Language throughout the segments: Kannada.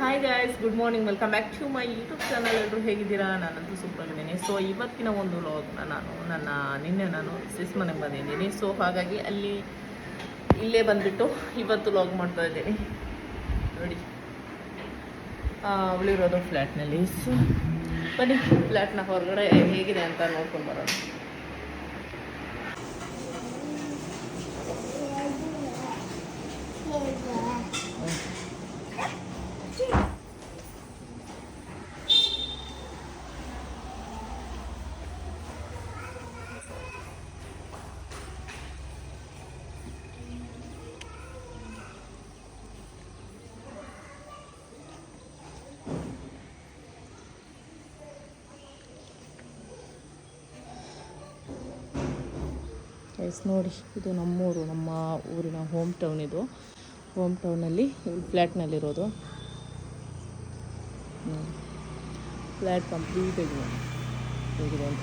Hi guys good morning welcome back to my YouTube channel ಎಲ್ಲರೂ ಹೇಗಿದ್ದೀರಾ? ನಾನಂತೂ ಸೂಪರ್ ಇದ್ದೀನಿ. ಸೊ ಇವತ್ತಿನ ಒಂದು ಲಾಗ್ನ ನಾನು, ನನ್ನ, ನಿನ್ನೆ ನಾನು ಸಿಸ್ ಮನೆಗೆ ಬಂದಿದ್ದೀನಿ. ಸೊ ಹಾಗಾಗಿ ಅಲ್ಲಿ ಇಲ್ಲೇ ಬಂದುಬಿಟ್ಟು ಇವತ್ತು ವ್ಲಾಗ್ ಮಾಡ್ತಾ ಇದ್ದೀನಿ. ನೋಡಿ. ಅವಳಿರೋದು ಫ್ಲ್ಯಾಟ್ನಲ್ಲಿ ಸೊ ಬನ್ನಿ ಫ್ಲ್ಯಾಟ್ನ ಹೊರಗಡೆ ಹೇಗಿದೆ ಅಂತ ನೋಡ್ಕೊಂಡು ಬರೋಣ. ಎಸ್ ನೋಡಿ, ಇದು ನಮ್ಮೂರು, ನಮ್ಮ ಊರಿನ ಹೋಮ್ ಟೌನ್ ಇದು. ಹೋಮ್. ಟೌನಲ್ಲಿ ಫ್ಲ್ಯಾಟ್ನಲ್ಲಿರೋದು ಫ್ಲ್ಯಾಟ್ ಕಂಪ್ಲೀಟ್ ಹೇಗಿದೆ ಅಂತ.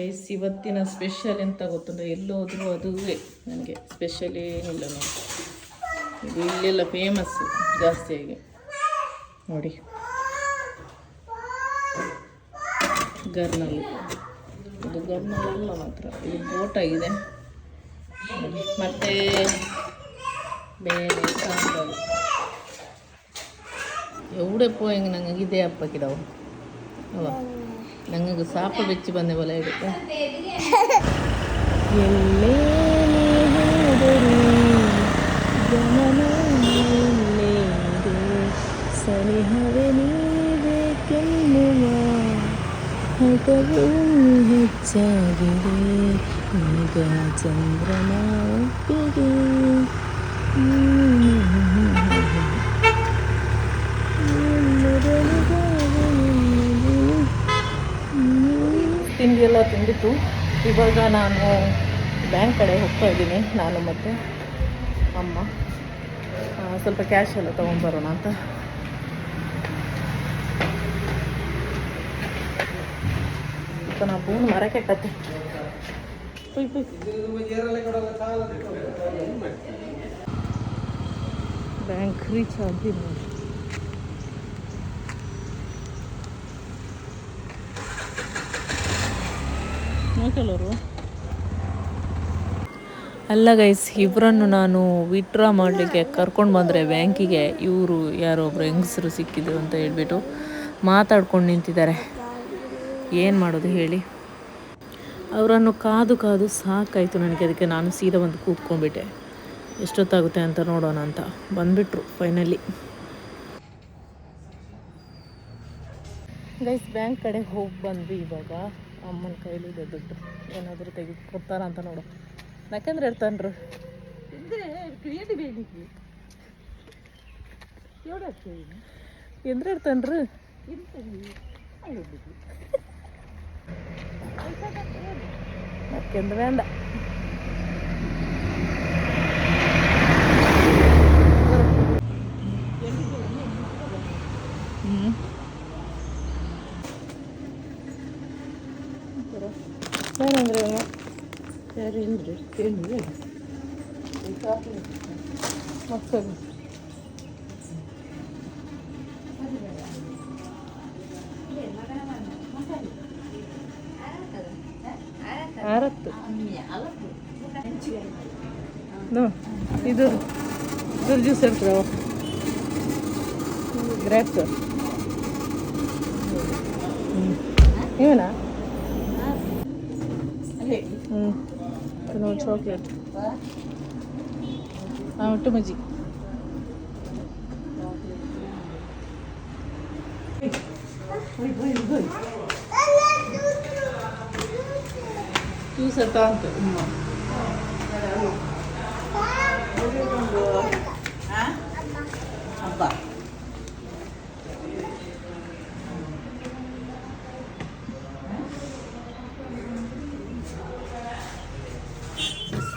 ಗೈಸ್ ಇವತ್ತಿನ ಸ್ಪೆಷಲ್ ಎಂತ ಗೊತ್ತಂದ್ರೆ ಎಲ್ಲೋದ್ರೂ ಅದುವೇ ನನಗೆ ಸ್ಪೆಷಲ್ ಏನಿಲ್ಲ ನೋಡಿ. ಇದು ಇಲ್ಲೆಲ್ಲ ಫೇಮಸ್ ಜಾಸ್ತಿಯಾಗಿ ನೋಡಿ. ಗರ್ನಲ್ಲಿ ಇದು ಗರ್ನಲ್ ಅಲ್ಲ ಮಾತ್ರ. ಇದು ಆಗಿದೆ. ಮತ್ತೆ ಬೇರೆ ಸಾಂಬಾರು. ಎವಡೆ ಪೋಯಂಗೆ ನಂಗೆ ಇದೇ ಹಪ್ಪಕ್ಕಿದಾವು ಅಲ್ಲ ನಂಗೆ ಸಾಪ ಬೆಚ್ಚಿ ಬಂದೆ ಬಲ ಇಡುತ್ತೆ ಎಲ್ಲೇ ತಿಂಡಿ ಎಲ್ಲ ತಿಂದಿತ್ತು ಇವಾಗ ನಾನು ಬ್ಯಾಂಕ್ ಕಡೆ ಹೋಗ್ತಾ ಇದ್ದೀನಿ. ನಾನು ಮತ್ತು ಅಮ್ಮ. ಸ್ವಲ್ಪ ಕ್ಯಾಶ್ ಎಲ್ಲ ತೊಗೊಂಡ್ಬರೋಣ ಅಂತ. ನಾ ಫೋನ್ ಮರ ಕೆಟ್ಟತ್ತೆ ಪುಯ್ ಪುಯ್ ಬ್ಯಾಂಕ್ ರೀಚ್ ಆಗಿ ಕೆಲವರು ಅಲ್ಲ ಗೈಸ್ ಇಬ್ಬರನ್ನು ನಾನು ವಿತ್ಡ್ರಾ ಮಾಡಲಿಕ್ಕೆ ಕರ್ಕೊಂಡು ಬಂದರೆ ಬ್ಯಾಂಕಿಗೆ ಇವರು ಯಾರೋ ಒಬ್ಬರು ಹೆಂಗಸರು ಸಿಕ್ಕಿದ್ರು ಅಂತ ಹೇಳ್ಬಿಟ್ಟು ಮಾತಾಡ್ಕೊಂಡು ನಿಂತಿದ್ದಾರೆ. ಏನು ಮಾಡೋದು ಹೇಳಿ? ಅವರನ್ನು ಕಾದು ಕಾದು ಸಾಕಾಯಿತು ನನಗೆ, ಅದಕ್ಕೆ ನಾನು ಸೀದಾ ಬಂದು ಕೂತ್ಕೊಂಡ್ಬಿಟ್ಟೆ. ಎಷ್ಟೊತ್ತಾಗುತ್ತೆ ಅಂತ ನೋಡೋಣ ಅಂತ ಬಂದುಬಿಟ್ರು ಫೈನಲಿ ಗೈಸ್ ಬ್ಯಾಂಕ್ ಕಡೆ ಹೋಗಿ ಬಂದ್ವಿ ಇವಾಗ. ಅಮ್ಮನ ಕೈಲಿದೆ ದುಡ್ಡು. ಏನಾದರೂ ತೆಗೆದು ಕೊಡ್ತಾರ ಅಂತ ನೋಡು. ಯಾಕಂದ್ರೆ ಇರ್ತಾನ್ರು. ಎಂದ್ರೆ ಇರ್ತಾನ್ರು. ಯಾಕೆಂದ್ರೆ ಬೇಡ. ಏನಂದ್ರೆ ಸರಿ ಅಂದ್ರೆ ಏನು ಮಕ್ಕಳು ಆರತ್ತು ನೋ ಇದು ಇದ್ರ juice Mm. No chocolate. I'm too much. Tu sa tanto. No. Apa? Apa?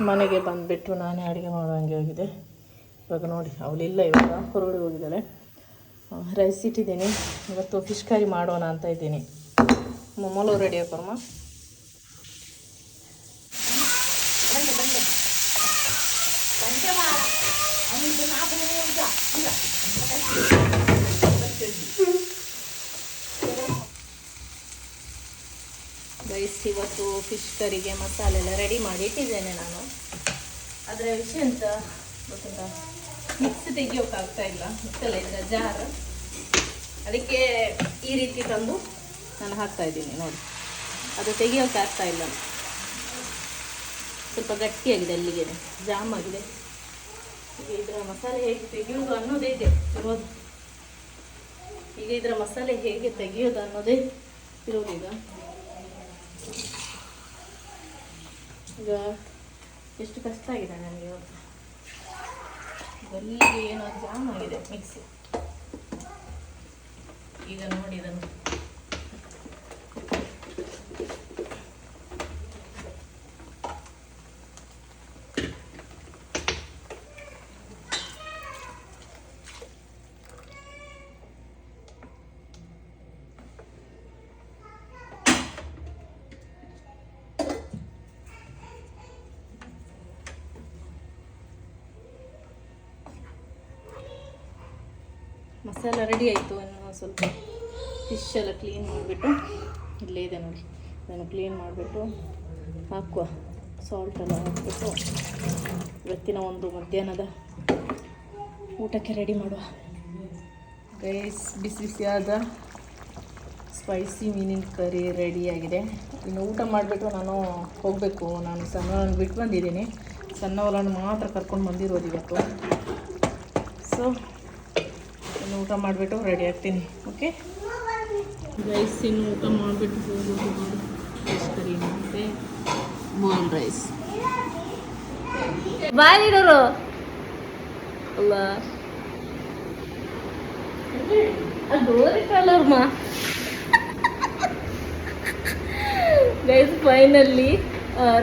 ಮನೆಗೆ ಬಂದುಬಿಟ್ಟು ನಾನೇ ಅಡುಗೆ ಮಾಡೋಂಗೆ ಆಗಿದೆ ಇವಾಗ ನೋಡಿ, ಅವಳಿಲ್ಲ, ಇವಾಗ ಹೊರಗಡೆ ಹೋಗಿದ್ದಾಳೆ. ರೈಸ್ ಇಟ್ಟಿದ್ದೀನಿ. ಇವತ್ತು ಫಿಶ್ ಕರಿ ಮಾಡೋಣ ಅಂತ ಇದ್ದೀನಿ. ಮೊಮ್ಮಲು ರೆಡಿ ಹಾಕೋರ್ಮ ಇವತ್ತು ಫಿಶ್ ಕರಿಗೆ ಮಸಾಲೆ ಎಲ್ಲ ರೆಡಿ ಮಾಡಿ ಇಟ್ಟಿದ್ದೇನೆ ನಾನು. ಅದರ ವಿಷಯ ಅಂತ ಗೊತ್ತುಂಟಾ? ಮಿಕ್ಸ್ ತೆಗಿಯೋಕ್ಕಾಗ್ತಾ ಇಲ್ಲ ಮಿಕ್ಸಲ್ಲ ಇದರ ಜಾರ್ ಅದಕ್ಕೆ ಈ ರೀತಿ ತಂದು ನಾನು ಹಾಕ್ತಾ ಇದ್ದೀನಿ ನೋಡಿ. ಅದು ತೆಗಿಯೋಕೆ ಆಗ್ತಾ ಇಲ್ಲ. ಸ್ವಲ್ಪ ಗಟ್ಟಿಯಾಗಿದೆ ಅಲ್ಲಿಗೆ, ಜಾಮ್ ಆಗಿದೆ. ಈಗ ಇದರ ಮಸಾಲೆ ಹೇಗೆ ತೆಗೆಯೋದು ಅನ್ನೋದೇ ಇದೆ. ಇರೋದು. ಈಗ ಇದರ ಮಸಾಲೆ ಹೇಗೆ ತೆಗೆಯೋದು ಅನ್ನೋದೇ ಇರೋದೀಗ ಈಗ. ಎಷ್ಟು ಕಷ್ಟ ಆಗಿದೆ ನನಗೆ ಇವತ್ತು ಗಲ್ಲಿಗೆ ಏನೋ ಜಾಮ್ ಆಗಿದೆ ಮಿಕ್ಸಿ ಈಗ ನೋಡಿ ಇದನ್ನು. ಮಸಾಲ ರೆಡಿ ಆಯಿತು ಸ್ವಲ್ಪ ಫಿಶ್ ಎಲ್ಲ ಕ್ಲೀನ್ ಮಾಡಿಬಿಟ್ಟು ಇಲ್ಲೇ ಇದೆ ನೋಡಿ. ಇದನ್ನು ಕ್ಲೀನ್ ಮಾಡಿಬಿಟ್ಟು ಹಾಕುವ. ಸಾಲ್ಟ್ ಎಲ್ಲ ಹಾಕ್ಬಿಟ್ಟು ಇವತ್ತಿನ ಒಂದು ಮಧ್ಯಾಹ್ನದ ಊಟಕ್ಕೆ ರೆಡಿ ಮಾಡುವ. ರೈಸ್ ಬಿಸಿ ಬಿಸಿಯಾದ ಸ್ಪೈಸಿ ಮೀನಿನ ಕರಿ ರೆಡಿಯಾಗಿದೆ ಇನ್ನು ಊಟ ಮಾಡಿಬಿಟ್ಟು ನಾನು ಹೋಗಬೇಕು. ನಾನು ಸಣ್ಣವರನ್ನು ಬಿಟ್ಟು ಬಂದಿದ್ದೀನಿ ಸಣ್ಣವರನ್ನು ಮಾತ್ರ ಕರ್ಕೊಂಡು ಬಂದಿರೋದು ಇವತ್ತು. ಸೊ ಇನ್ನು ಊಟ ಮಾಡಿಬಿಟ್ಟು ರೆಡಿ ಆಗ್ತೀನಿ ಓಕೆ ರೈಸ್ ಇನ್ನು ಊಟ ಮಾಡಿಬಿಟ್ಟು ಹೋಗೋದು ಫಿಶ್ ಕರಿ ರೈಸ್ ಡೋರಿ ಕಲರ್ಮಾ ಗೈಸ್ ಫೈನಲ್ಲಿ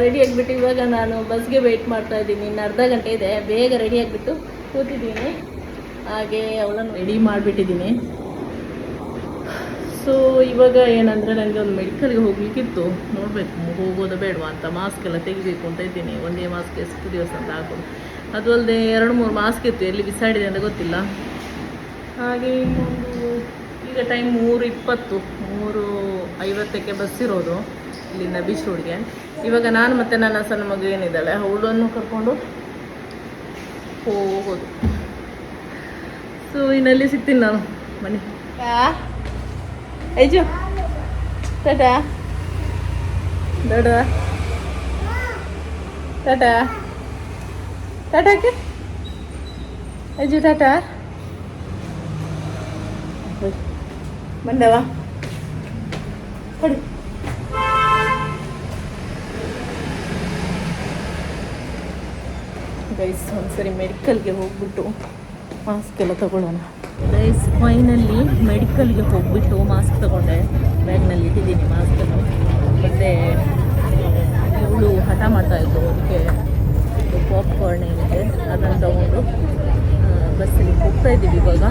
ರೆಡಿ ಆಗಿಬಿಟ್ಟು ಇವಾಗ ನಾನು ಬಸ್ಗೆ ವೆಯ್ಟ್ ಮಾಡ್ತಾ ಇದ್ದೀನಿ. ಇನ್ನು ಅರ್ಧ ಗಂಟೆ ಇದೆ, ಬೇಗ ರೆಡಿ ಆಗಿಬಿಟ್ಟು ಕೂತಿದ್ದೀನಿ. ಹಾಗೆ ಅವಳನ್ನು ರೆಡಿ ಮಾಡಿಬಿಟ್ಟಿದ್ದೀನಿ. ಸೊ ಇವಾಗ ಏನಂದರೆ ನನಗೆ ಒಂದು ಮೆಡಿಕಲ್ಗೆ ಹೋಗ್ಲಿಕ್ಕಿತ್ತು. ನೋಡಬೇಕು, ಹೋಗೋದು ಬೇಡವಾ ಅಂತ. ಮಾಸ್ಕ್ ಎಲ್ಲ ತೆಗಿಬೇಕು ಅಂತ ಇದ್ದೀನಿ. ಒಂದೇ ಮಾಸ್ಕ್ ಎಷ್ಟು ದಿವಸ ಅಂತ ಹಾಕೋದು ಅದು ಅಲ್ಲದೆ ಎರಡು ಮೂರು ಮಾಸ್ಕ್ ಇತ್ತು. ಎಲ್ಲಿ ಬಿಸಾಡಿದೆ ಅಂತ ಗೊತ್ತಿಲ್ಲ. ಹಾಗೆ ಇನ್ನೊಂದು, ಈಗ ಟೈಮ್ ಮೂರು ಇಪ್ಪತ್ತು, ಮೂರು ಐವತ್ತಕ್ಕೆ ಬಸ್ ಇರೋದು ಇಲ್ಲಿಂದ ಬೀಚ್ ರೋಡ್ಗೆ ಇವಾಗ ನಾನು ಮತ್ತು ನನ್ನ ಸಣ್ಣ ಮಗು ಏನಿದ್ದಾಳೆ, ಅವಳನ್ನು ಕರ್ಕೊಂಡು ಹೋಗೋದು. ಸೊ ಇನ್ನಲ್ಲಿ ಸಿಗ್ತೀನಿ ನಾನು. ಬನ್ನಿ. ಐಜು. ಟಾಟಾ. ದೊಡ್ಡ ಟಾಟಾ. ಟಾಟಾಕ್ಕೆ ಐಜು ಟಾಟಾ. ಬಂದವ? ಕೊಡು. ಗೈಸ್ ಒಂದ್ಸರಿ ಮೆಡಿಕಲ್ಗೆ ಹೋಗ್ಬಿಟ್ಟು. ಮಾಸ್ಕ್ ಎಲ್ಲ ತಗೊಳ್ಳೋಣ. ಗೈಸ್ ಫೈನಲ್ಲಿ ಮೆಡಿಕಲ್ಗೆ ಹೋಗ್ಬಿಟ್ಟು ಮಾಸ್ಕ್ ತಗೊಂಡೆ. ಬ್ಯಾಗ್ನಲ್ಲಿ ಇಟ್ಟಿದ್ದೀನಿ ಮಾಸ್ಕನ್ನು ಮತ್ತೆ ಇವಳು ಹಠ ಮಾಡ್ತಾ ಇದ್ದು ಅದಕ್ಕೆ ಪಾಪ್ಕಾರ್ನ್ ಏನಿದೆ ಅದನ್ನು ತಗೊಂಡು ಬಸ್ಸಲ್ಲಿ ಹೋಗ್ತಾ ಇದ್ದೀವಿ ಇವಾಗ.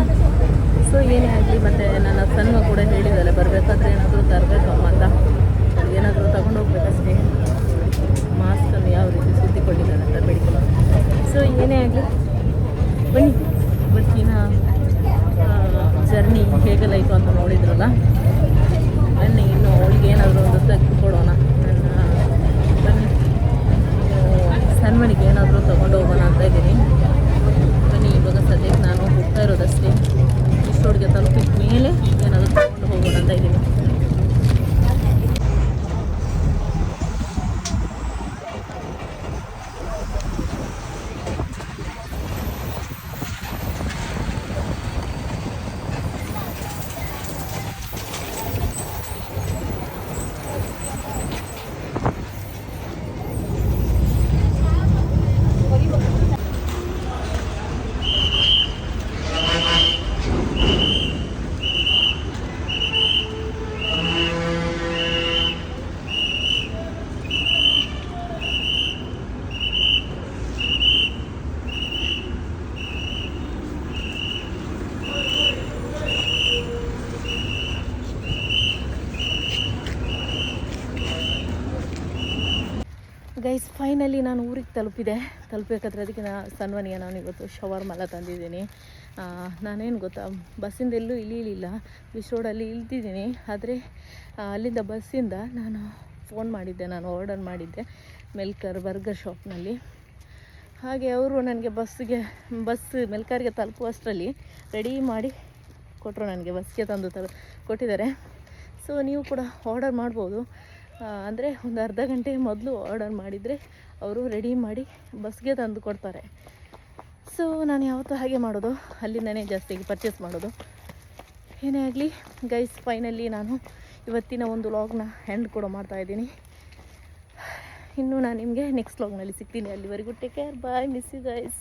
ಸೊ ಏನೇ ಆಗಲಿ, ಮತ್ತು ನನ್ನ ಸಣ್ಣ ಕೂಡ ಹೇಳಿದ್ದಾರೆ ಬರಬೇಕಾದ್ರೆ ಏನಾದರೂ ತರಬೇಕಮ್ಮ ಅಂತ ಏನಾದರೂ ತಗೊಂಡು ಹೋಗ್ಬೇಕಷ್ಟೇ ಮಾಸ್ಕನ್ನು ಯಾವ ರೀತಿ ಸುತ್ತಿಕೊಂಡಿದ್ದಾನೆ ಅಂತ ಮೆಡಿಕಲ್ ಸೊ ಏನೇ ಆಗಲಿ ಬನ್ನಿ ಇವತ್ತಿನ ಜರ್ನಿ ಹೇಗೆಲ್ಲ ಇತ್ತು ಅಂತ ನೋಡಿದ್ರಲ್ಲ ಬನ್ನಿ ಇನ್ನು ಅವಳಿಗೆ ಏನಾದರೂ ಒಂದು ತೆಗೆದು ಕೊಡೋಣ ನನ್ನ ಬನ್ನಿ ಸನ್ಮನಿಗೆ ಏನಾದರೂ ತೊಗೊಂಡು ಹೋಗೋಣ ಅಂತ ಇದ್ದೀನಿ ಬನ್ನಿ ಇವಾಗ ಸದ್ಯಕ್ಕೆ ನಾನು ಹೋಗ್ತಾ ಇರೋದಷ್ಟೇ ಇಷ್ಟೊಳಗೆ ತಲುಪಿದ ಮೇಲೆ ಏನಾದರೂ ತೊಗೊಂಡು ಹೋಗೋಣ ಅಂತ ಇದ್ದೀನಿ ಫೈನಲಿ ನಾನು ಊರಿಗೆ ತಲುಪಿದೆ. ತಲುಪಬೇಕಾದ್ರೆ ಅದಕ್ಕೆ ನಾ ಸನ್ವನಿಗೆ ನಾನು ಇವತ್ತು ಶವರ್ ಮಲ ತಂದಿದ್ದೀನಿ ನಾನೇನು ಗೊತ್ತಾ, ಬಸ್ಸಿಂದ ಎಲ್ಲೂ ಇಳಿಲಿಲ್ಲ. ಬಿಸ್ ರೋಡಲ್ಲಿ ಇಳ್ತಿದ್ದೀನಿ. ಆದರೆ ಅಲ್ಲಿಂದ ಬಸ್ಸಿಂದ ನಾನು ಫೋನ್ ಮಾಡಿದ್ದೆ, ನಾನು ಆರ್ಡರ್ ಮಾಡಿದ್ದೆ ಮೆಲ್ಕರ್ ಬರ್ಗರ್ ಶಾಪ್ನಲ್ಲಿ ಹಾಗೆ ಅವರು ನನಗೆ ಬಸ್ಸಿಗೆ, ಬಸ್ ಮೆಲ್ಕರ್ಗೆ ತಲುಪುವಷ್ಟರಲ್ಲಿ ರೆಡಿ ಮಾಡಿ ಕೊಟ್ಟರು ನನಗೆ ಬಸ್ಗೆ ತಂದು ತಲು, ಕೊಟ್ಟಿದ್ದಾರೆ. ಸೊ ನೀವು ಕೂಡ ಆರ್ಡರ್ ಮಾಡ್ಬೋದು. ಅಂದರೆ ಒಂದು ಅರ್ಧ ಗಂಟೆ ಮೊದಲು ಆರ್ಡರ್ ಮಾಡಿದರೆ ಅವರು ರೆಡಿ ಮಾಡಿ ಬಸ್ಗೆ ತಂದು ಕೊಡ್ತಾರೆ. ಸೊ ನಾನು ಯಾವತ್ತೂ ಹಾಗೆ ಮಾಡೋದು. ಅಲ್ಲಿಂದನೇ ಜಾಸ್ತಿಯಾಗಿ ಪರ್ಚೇಸ್ ಮಾಡೋದು. ಏನೇ ಆಗಲಿ ಗೈಸ್ ಫೈನಲಿ ನಾನು ಇವತ್ತಿನ ಒಂದು ಲಾಗ್ನ ಹ್ಯಾಂಡ್ ಕೂಡ ಮಾಡ್ತಾಯಿದ್ದೀನಿ ಇನ್ನು ನಾನು ನಿಮಗೆ ನೆಕ್ಸ್ಟ್ ಲಾಗ್ನಲ್ಲಿ ಸಿಗ್ತೀನಿ. ಅಲ್ಲಿವರೆಗೂ take care bye miss you guys